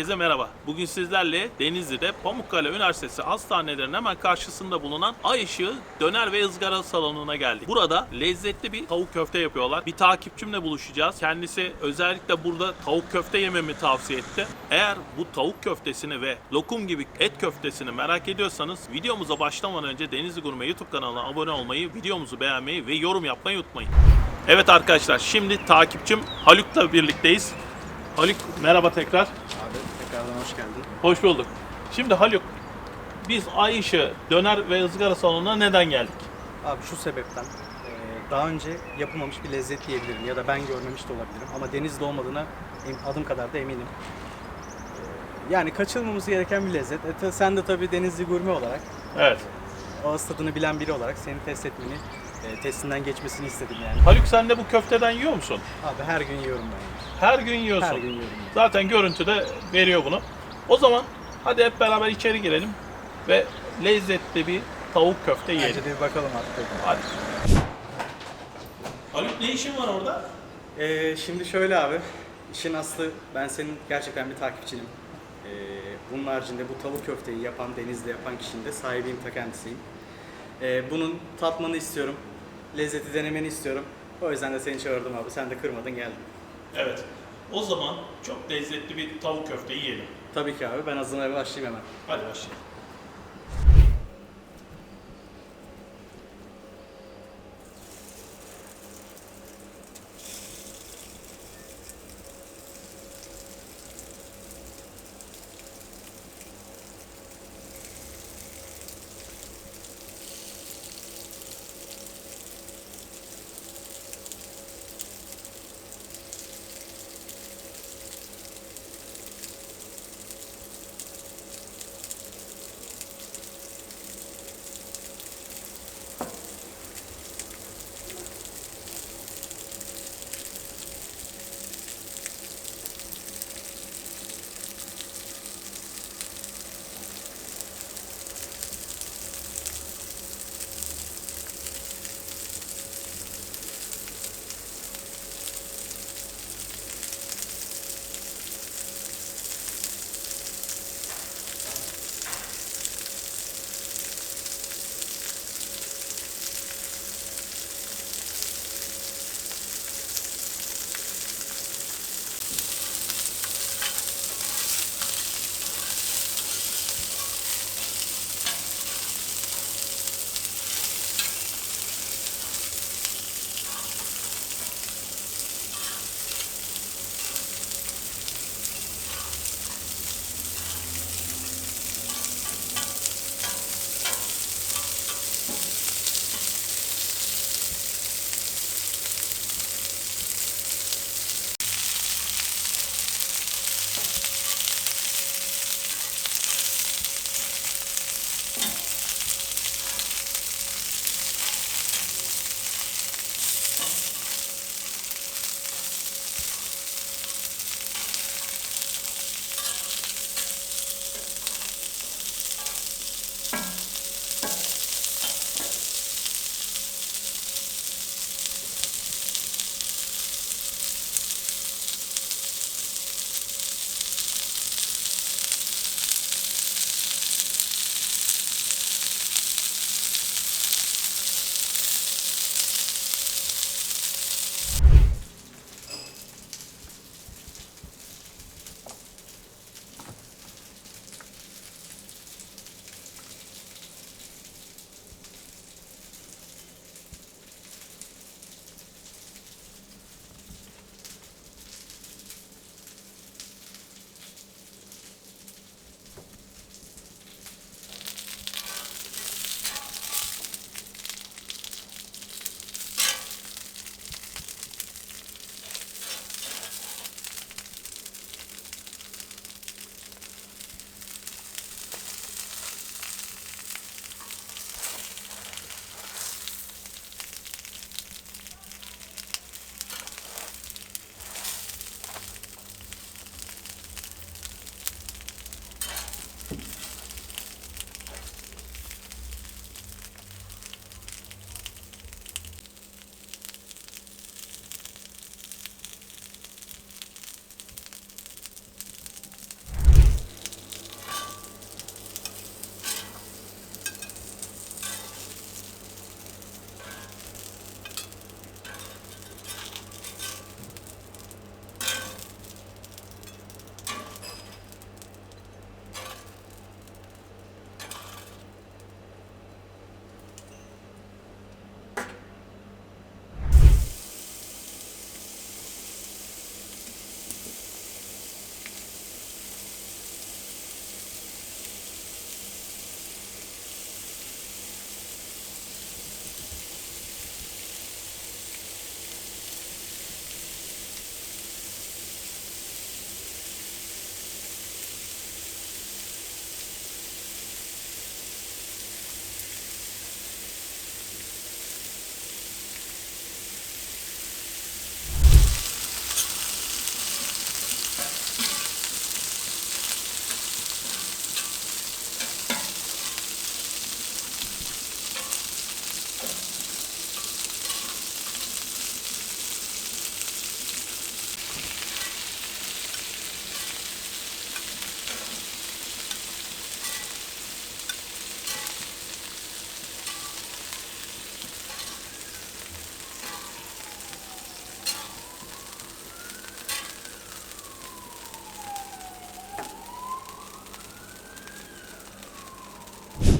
Herkese merhaba. Bugün sizlerle Denizli'de Pamukkale Üniversitesi hastanelerinin hemen karşısında bulunan Ay Işığı Döner ve Izgara Salonu'na geldik. Burada lezzetli bir tavuk köfte yapıyorlar. Bir takipçimle buluşacağız. Kendisi özellikle burada tavuk köfte yememi tavsiye etti. Eğer bu tavuk köftesini ve lokum gibi et köftesini merak ediyorsanız videomuza başlamadan önce Denizli Gurme YouTube kanalına abone olmayı, videomuzu beğenmeyi ve yorum yapmayı unutmayın. Evet arkadaşlar şimdi takipçim Haluk'la birlikteyiz. Haluk merhaba tekrar. Abi tekrardan hoş geldin. Hoş bulduk. Şimdi Haluk, biz Ay Işığı Döner ve Izgara Salonu'na neden geldik? Abi şu sebepten daha önce yapılmamış bir lezzet diyebilirim ya da ben görmemiş de olabilirim ama denizde olmadığına em- adım kadar da eminim. Yani kaçırmamız gereken bir lezzet. E, ta- sen de tabii denizli gurme olarak, Evet. ağız tadını bilen biri olarak seni test etmeni, eee, testinden geçmesini istedim yani. Haluk sen de bu köfteden yiyor musun? Abi her gün yiyorum ben. yani. Her gün yiyorsun. Her gün yiyorum. Zaten görüntüde veriyor bunu. O zaman hadi hep beraber içeri girelim ve lezzetli bir tavuk köfte yiyelim. Bence de bir bakalım artık. Hadi. Haluk ne işin var orada? Ee, şimdi şöyle abi, işin aslı ben senin gerçekten bir takipçinim. Ee, bunun haricinde bu tavuk köfteyi yapan, denizde yapan kişinin de sahibiyim ta kendisiyim. Ee, bunun tatmanı istiyorum, lezzeti denemeni istiyorum. O yüzden de seni çağırdım abi, sen de kırmadın geldin. Evet. O zaman çok lezzetli bir tavuk köfte yiyelim. Tabii ki abi, ben hazırlamaya başlayayım hemen. Hadi başlayalım.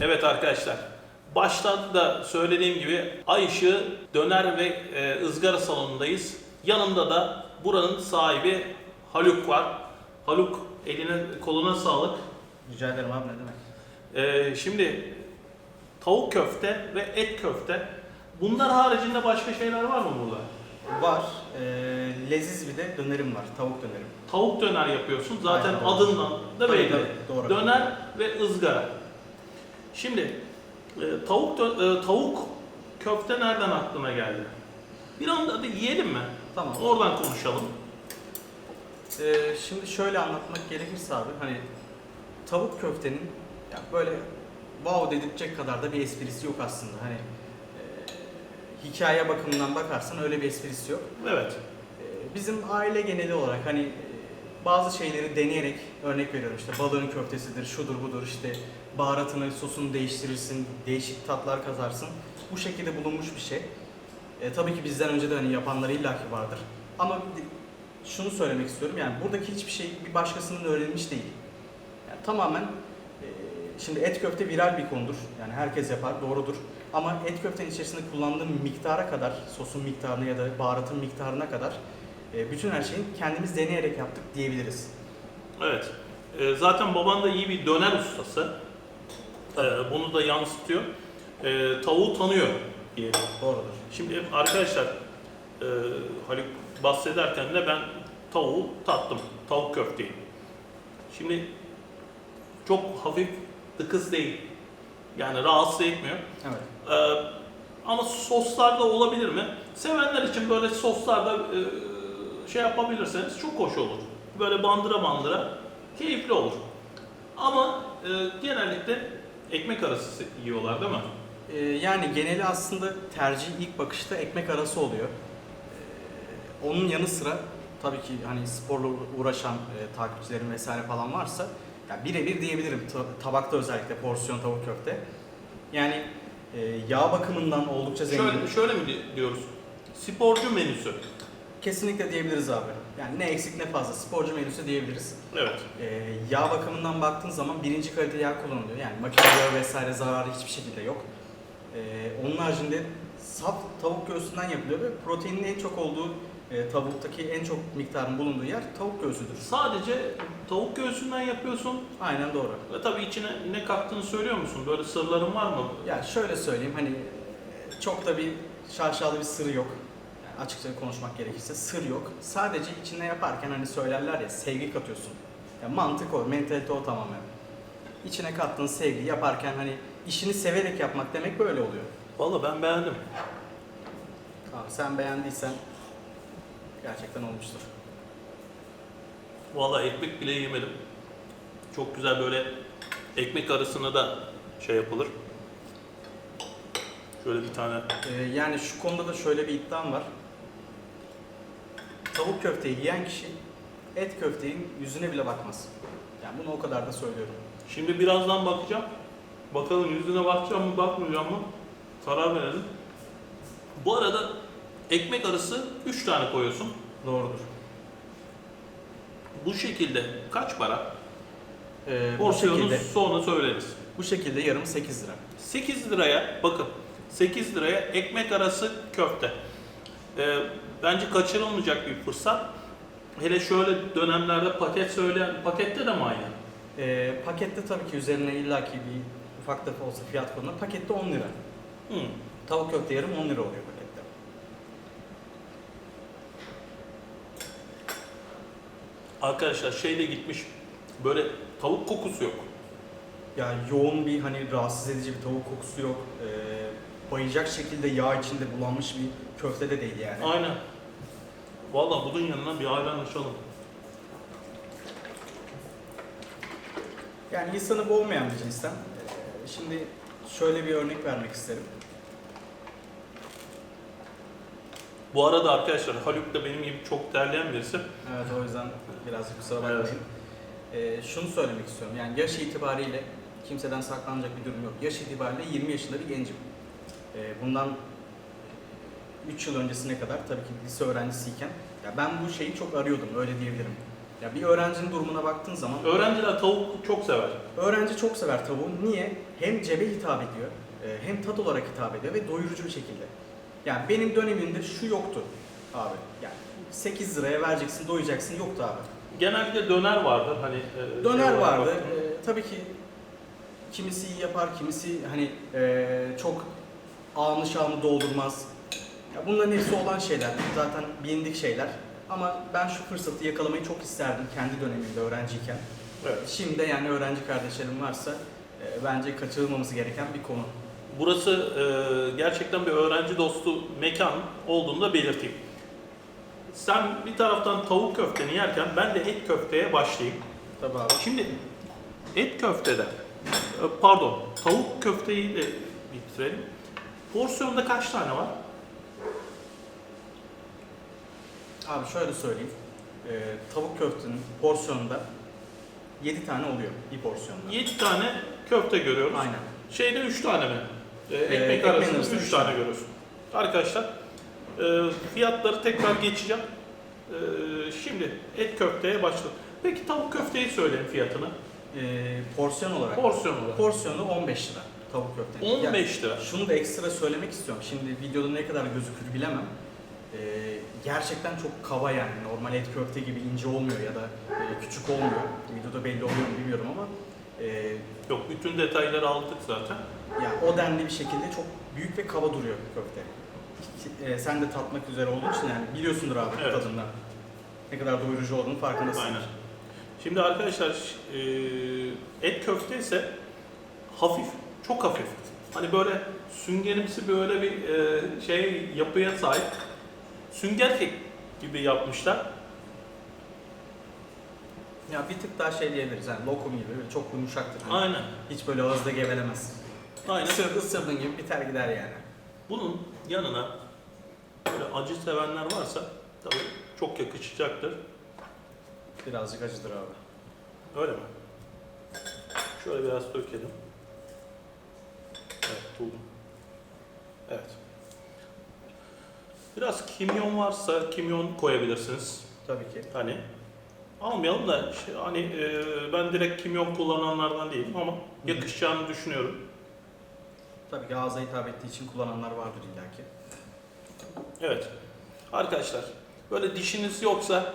Evet arkadaşlar. Başta da söylediğim gibi Ay Işığı Döner ve e, ızgara salonundayız. Yanımda da buranın sahibi Haluk var. Haluk eline koluna sağlık. Rica ederim abi ne demek. Ee, şimdi tavuk köfte ve et köfte. Bunlar haricinde başka şeyler var mı burada? Var. E, leziz bir de dönerim var. Tavuk dönerim. Tavuk döner yapıyorsun. Zaten Aynen, adından da Tabii, belli. tabii, doğru. Döner ve ızgara. Şimdi e, tavuk e, tavuk köfte nereden aklına geldi? Bir anda da yiyelim mi? Tamam. Oradan konuşalım. Ee, şimdi şöyle anlatmak gerekirse abi hani tavuk köftenin ya böyle wow dedirtecek kadar da bir esprisi yok aslında. Hani e, hikaye bakımından bakarsan öyle bir esprisi yok. Evet. Ee, bizim aile geneli olarak hani e, bazı şeyleri deneyerek örnek veriyorum işte balığın köftesidir, şudur budur işte baharatını, sosunu değiştirirsin, değişik tatlar kazarsın. Bu şekilde bulunmuş bir şey. E, tabii ki bizden önce de hani yapanları illaki vardır. Ama şunu söylemek istiyorum yani buradaki hiçbir şey bir başkasının öğrenilmiş değil. Yani tamamen e, şimdi et köfte viral bir konudur. Yani herkes yapar, doğrudur. Ama et köftenin içerisinde kullandığım miktara kadar, sosun miktarına ya da baharatın miktarına kadar e, bütün her şeyi kendimiz deneyerek yaptık diyebiliriz. Evet. E, zaten baban da iyi bir döner ustası. E, bunu da yansıtıyor. E, tavuğu tanıyor diyelim. Doğrudur. Şimdi arkadaşlar e, Haluk bahsederken de ben tavuğu tattım. Tavuk köfteyi. Şimdi çok hafif dıkız değil. Yani rahatsız etmiyor. Evet. E, ama soslarda olabilir mi? Sevenler için böyle soslarda e, şey yapabilirseniz çok hoş olur. Böyle bandıra bandıra keyifli olur. Ama e, genellikle ekmek arası yiyorlar değil mi? E, yani geneli aslında tercih ilk bakışta ekmek arası oluyor. E, onun yanı sıra tabii ki hani sporla uğraşan e, takipçilerim vesaire falan varsa ya birebir diyebilirim Ta- tabakta özellikle porsiyon tavuk köfte. Yani e, yağ bakımından oldukça zengin. Şöyle, şöyle mi di- diyoruz? Sporcu menüsü. Kesinlikle diyebiliriz abi. Yani ne eksik ne fazla sporcu menüsü diyebiliriz. Evet. Ee, yağ bakımından baktığın zaman birinci kalite yağ kullanılıyor. Yani makine yağı vesaire zararı hiçbir şekilde yok. Ee, onun haricinde saf tavuk göğsünden yapılıyor ve proteinin en çok olduğu e, tavuktaki en çok miktarın bulunduğu yer tavuk göğsüdür. Sadece tavuk göğsünden yapıyorsun Aynen doğru. ve tabii içine ne kattığını söylüyor musun? Böyle sırların var mı? Ya şöyle söyleyeyim hani çok da bir şaşalı bir sırrı yok. Açıkça konuşmak gerekirse sır yok. Sadece içine yaparken hani söylerler ya sevgi katıyorsun. Ya mantık o, mentalite o tamamen. İçine kattığın sevgi yaparken hani işini severek yapmak demek böyle oluyor. Vallahi ben beğendim. Abi sen beğendiysen gerçekten olmuştur. Vallahi ekmek bile yemedim. Çok güzel böyle ekmek arasına da şey yapılır. Şöyle bir tane Ee, yani şu konuda da şöyle bir iddiam var. Tavuk köfteyi yiyen kişi et köftenin yüzüne bile bakmaz. Yani bunu o kadar da söylüyorum. Şimdi birazdan bakacağım. Bakalım yüzüne bakacağım mı bakmayacağım mı? Karar verelim. Bu arada ekmek arası 3 tane koyuyorsun. Doğrudur. Bu şekilde kaç para? Ee, Porsiyonu sonra söyleriz. bu şekilde yarım 8 lira. 8 liraya bakın 8 liraya ekmek arası köfte. Ee, bence kaçırılmayacak bir fırsat. Hele şöyle dönemlerde paket söyleyen pakette de mi aynı? Ee, pakette tabii ki üzerine illaki bir ufak da olsa fiyat konulur. Pakette 10 lira. Hı. Tavuk köfte yarım 10 lira oluyor pakette. Arkadaşlar şeyle gitmiş böyle tavuk kokusu yok. Yani yoğun bir hani rahatsız edici bir tavuk kokusu yok. Ee, bayacak şekilde yağ içinde bulanmış bir köfte de değil yani. Aynen. Vallahi bunun yanına bir ayran açalım. Yani insanı boğmayan bir cinsten. Ee, Şimdi şöyle bir örnek vermek isterim. Bu arada arkadaşlar Haluk da benim gibi çok terleyen birisi. Evet o yüzden birazcık kusura bakmayın. Ee, şunu söylemek istiyorum. Yani yaş itibariyle kimseden saklanacak bir durum yok. Yaş itibariyle 20 yaşında bir gencim. Ee, bundan 3 yıl öncesine kadar tabii ki lise öğrencisiyken ya ben bu şeyi çok arıyordum öyle diyebilirim. Ya bir öğrencinin durumuna baktığın zaman Öğrenciler tavuk çok sever. öğrenci çok sever tavuğu. Niye? Hem cebe hitap ediyor, e, hem tat olarak hitap ediyor ve doyurucu bir şekilde. Yani benim dönemimde şu yoktu abi. Yani 8 liraya vereceksin, doyacaksın yoktu abi. Genelde döner vardır hani. e, Döner şey vardı. Ee, tabii ki kimisi iyi yapar, kimisi hani ee, çok anlı şanlı doldurmaz. Ya bunların hepsi olan şeyler. Zaten bilindik şeyler. Ama ben şu fırsatı yakalamayı çok isterdim kendi dönemimde öğrenciyken. Evet. Şimdi de yani öğrenci kardeşlerim varsa ee, bence kaçırılmaması gereken bir konu. Burası e, gerçekten bir öğrenci dostu mekan olduğunu da belirteyim. Sen bir taraftan tavuk köfteni yerken ben de et köfteye başlayayım. Tabii abi. Şimdi et köftede, e, pardon tavuk köfteyi de bitirelim. Porsiyonda kaç tane var? Abi şöyle söyleyeyim. Ee, tavuk köftenin porsiyonunda 7 tane oluyor bir porsiyonda. 7 tane köfte görüyoruz. Aynen. Şeyde 3 tane mi? E, ekmek ekmeğin arasında arasında 3 üç tane görüyoruz. Arkadaşlar e, fiyatları tekrar geçeceğim. E, şimdi et köfteye başladık. Peki tavuk köfteyi söyleyin fiyatını. Ee, porsiyon olarak. Porsiyon olarak. Porsiyonu 15 lira tavuk köfte. 15 lira. şunu da ekstra söylemek istiyorum. Şimdi videoda ne kadar gözükür bilemem. Ee, gerçekten çok kaba yani. Normal et köfte gibi ince olmuyor ya da e, küçük olmuyor. Videoda belli oluyor mu bilmiyorum ama e, Yok bütün detayları aldık zaten. ya o denli bir şekilde çok büyük ve kaba duruyor köfte. E, sen de tatmak üzere olduğun için yani biliyorsundur abi Evet. tadından. Ne kadar doyurucu olduğunu farkındasın. Aynen. Şimdi arkadaşlar e, et köfte ise hafif, çok hafif. Hani böyle süngerimsi böyle bir e, şey yapıya sahip. Sünger kek gibi yapmışlar. Ya bir tık daha şey diyebiliriz yani lokum gibi böyle çok yumuşaktır. Hani Aynen. Hiç böyle ağızda gevelemez. Aynen. Isır, ısırdığın gibi biter gider yani. Bunun yanına böyle acı sevenler varsa tabii çok yakışacaktır. Birazcık acıdır abi. Öyle mi? Şöyle biraz dökelim. Evet, buldum. Evet. Biraz kimyon varsa kimyon koyabilirsiniz. Tabii ki. Hani almayalım da şey, hani e, ben direkt kimyon kullananlardan değilim ama yakışacağını düşünüyorum. Tabii ki ağza hitap ettiği için kullananlar vardır illaki. Evet. Arkadaşlar böyle dişiniz yoksa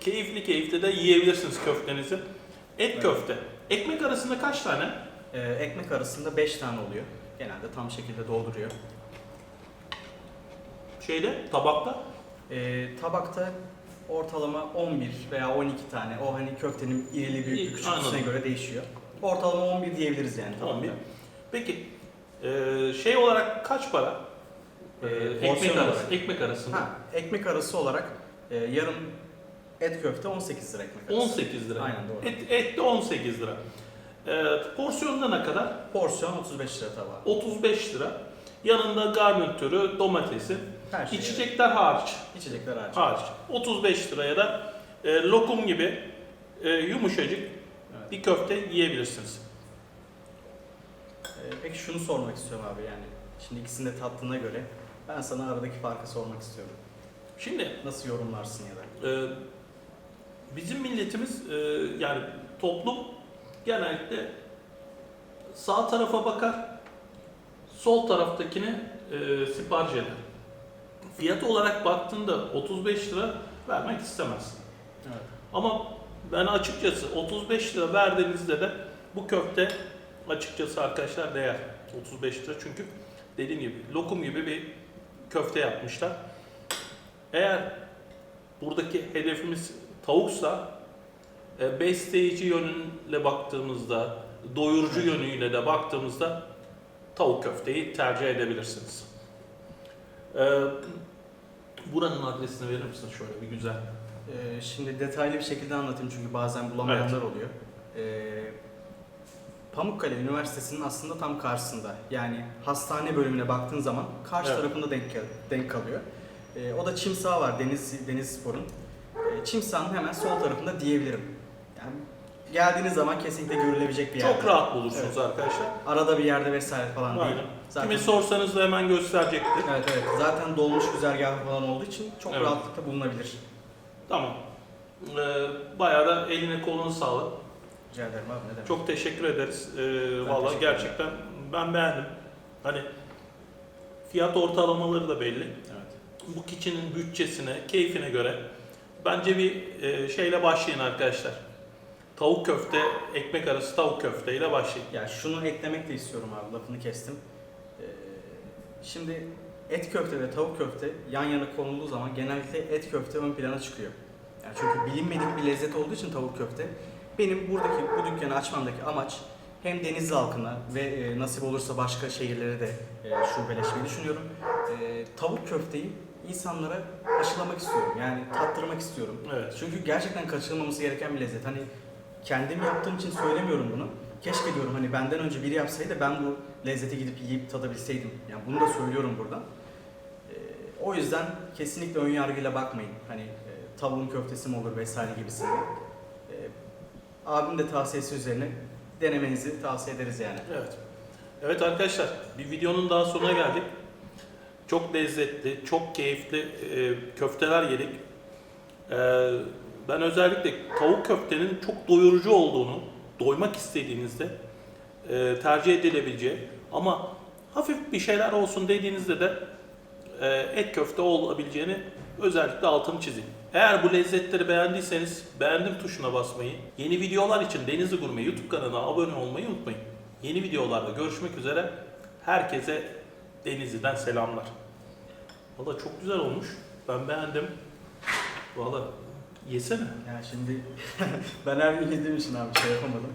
keyifli keyifli de yiyebilirsiniz köftenizi. Et Evet. köfte. Ekmek arasında kaç tane? Ee, ekmek arasında 5 tane oluyor. Genelde tam şekilde dolduruyor. Şeyde tabakta Ee, tabakta ortalama 11 veya 12 tane. O hani köftenin irili büyüklüğü küçüklüğüne anladım. göre değişiyor. Ortalama 11 diyebiliriz yani. Tamam, tabakta. Peki e, şey olarak kaç para? E, Ee, ekmek porsiyon arası. olarak. Ekmek arasında. Ha, ekmek arası olarak e, yarım et köfte 18 lira ekmek arası. 18 lira. Aynen doğru. Et, et de 18 lira. E, porsiyonda ne kadar? Porsiyon 35 lira tabağı. 35 lira. Yanında garnitürü, domatesi, Her şey. içecekler hariç. İçecekler hariç. Hariç. 35 liraya da e, lokum gibi e, yumuşacık Evet. bir köfte yiyebilirsiniz. Ee, peki şunu sormak istiyorum abi yani. Şimdi ikisini de tattığına göre ben sana aradaki farkı sormak istiyorum. Şimdi Nasıl yorumlarsın ya da? e, bizim milletimiz e, yani toplum genellikle sağ tarafa bakar, sol taraftakini e, sipariş eder. Fiyat olarak baktığında 35 lira vermek istemez. Evet. Ama ben açıkçası 35 lira verdiğinizde de bu köfte açıkçası arkadaşlar değer. 35 lira çünkü dediğim gibi lokum gibi bir köfte yapmışlar. Eğer buradaki hedefimiz tavuksa e, besleyici yönüyle baktığımızda, doyurucu Evet. yönüyle de baktığımızda tavuk köfteyi tercih edebilirsiniz. E, buranın adresini verir misin şöyle bir güzel? Ee, şimdi detaylı bir şekilde anlatayım çünkü bazen bulamayanlar oluyor. Ee, Pamukkale Üniversitesi'nin aslında tam karşısında. Yani hastane bölümüne baktığın zaman karşı Evet. tarafında denk, denk kalıyor. Ee, o da Çimsağ var Deniz Deniz Spor'un. Ee, Çimsağ'ın hemen sol tarafında diyebilirim. Yani geldiğiniz zaman kesinlikle görülebilecek bir yer. Çok rahat bulursunuz arkadaşlar. Arada bir yerde vesaire falan değil. Aynen. Zaten, Kimi sorsanız da hemen gösterecektir. evet evet. Zaten dolmuş güzergahı falan olduğu için çok Evet. rahatlıkla bulunabilir. Tamam. Ee, bayağı da eline koluna sağlık. Rica ederim abi ne demek. Çok teşekkür ederiz. Ee, Valla teşekkür gerçekten ben beğendim. Hani fiyat ortalamaları da belli. Evet. Bu kişinin bütçesine, keyfine göre bence bir e, şeyle başlayın arkadaşlar. Tavuk köfte, ekmek arası tavuk köfte ile başlayın. Ya şunu eklemek de istiyorum abi lafını kestim. Ee, şimdi et köfte ve tavuk köfte yan yana konulduğu zaman genellikle et köfte ön plana çıkıyor. Yani çünkü bilinmedik bir lezzet olduğu için tavuk köfte. Benim buradaki bu dükkanı açmamdaki amaç hem Denizli halkına ve e, nasip olursa başka şehirlere de e, şubeleşmeyi düşünüyorum. E, tavuk köfteyi insanlara aşılamak istiyorum. Yani tattırmak istiyorum. Evet. Çünkü gerçekten kaçırılmaması gereken bir lezzet. Hani kendim yaptığım için söylemiyorum bunu. Keşke diyorum hani benden önce biri yapsaydı ben bu lezzeti gidip yiyip tadabilseydim. Yani bunu da söylüyorum buradan. Ee, o yüzden kesinlikle ön yargıyla bakmayın. Hani e, tavuğun köftesi mi olur vesaire gibisinde. Ee, abim de tavsiyesi üzerine denemenizi tavsiye ederiz yani. Evet. Evet arkadaşlar, bir videonun daha sonuna geldik. Çok lezzetli, çok keyifli e, köfteler yedik. E, ben özellikle tavuk köftenin çok doyurucu olduğunu, doymak istediğinizde e, tercih edilebileceği ama hafif bir şeyler olsun dediğinizde de e, et köfte olabileceğini özellikle altını çizeyim. Eğer bu lezzetleri beğendiyseniz beğendim tuşuna basmayı, yeni videolar için Denizli Gurme YouTube kanalına abone olmayı unutmayın. Yeni videolarda görüşmek üzere. Herkese Denizli'den selamlar. Valla çok güzel olmuş. Ben beğendim. Valla yesene. Yani şimdi ben her gün yediğim için abi şey yapamadım.